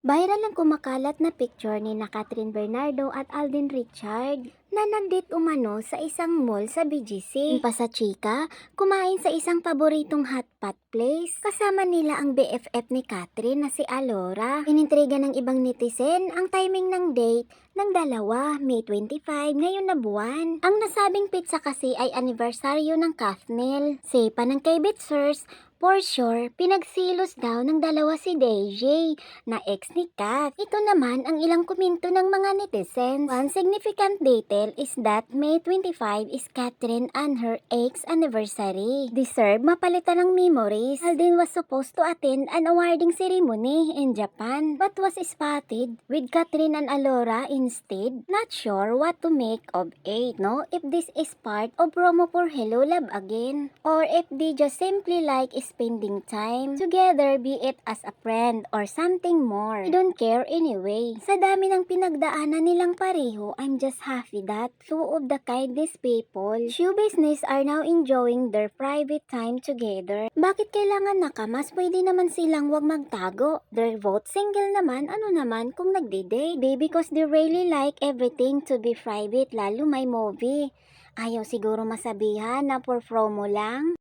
Viral ang kumakalat na picture ni na Catherine Bernardo at Alden Richard na nandit umano sa isang mall sa BGC. Pa chika, kumain sa isang paboritong hotpot place. Kasama nila ang BFF ni Catherine na si Alora. Inintriga ng ibang netizen ang timing ng date ng dalawa, May 25, ngayon na buwan. Ang nasabing pizza kasi ay anibersaryo ng Kathniel. Say pa ng kay Bitsers, For sure, pinagsilos daw ng dalawa si DJ na ex ni Kat. Ito naman ang ilang komento ng mga netizens. One significant detail is that May 25 is Catherine and her ex anniversary. Deserve mapalitan ng memories. Alden was supposed to attend an awarding ceremony in Japan but was spotted with Catherine and Alora instead. Not sure what to make of it, no? If this is part of promo for Hello Love Again or if they just simply like spending time together be it as a friend or something more. I don't care anyway. Sa dami ng pinagdaanan nilang pareho, I'm just happy that two of the kindest people, show business are now enjoying their private time together. Bakit kailangan nakamas? Pwede naman silang wag magtago. They're both single naman, ano naman kung nagde-date. Baby, because they really like everything to be private, lalo may movie. Ayaw siguro masabihan na for promo lang.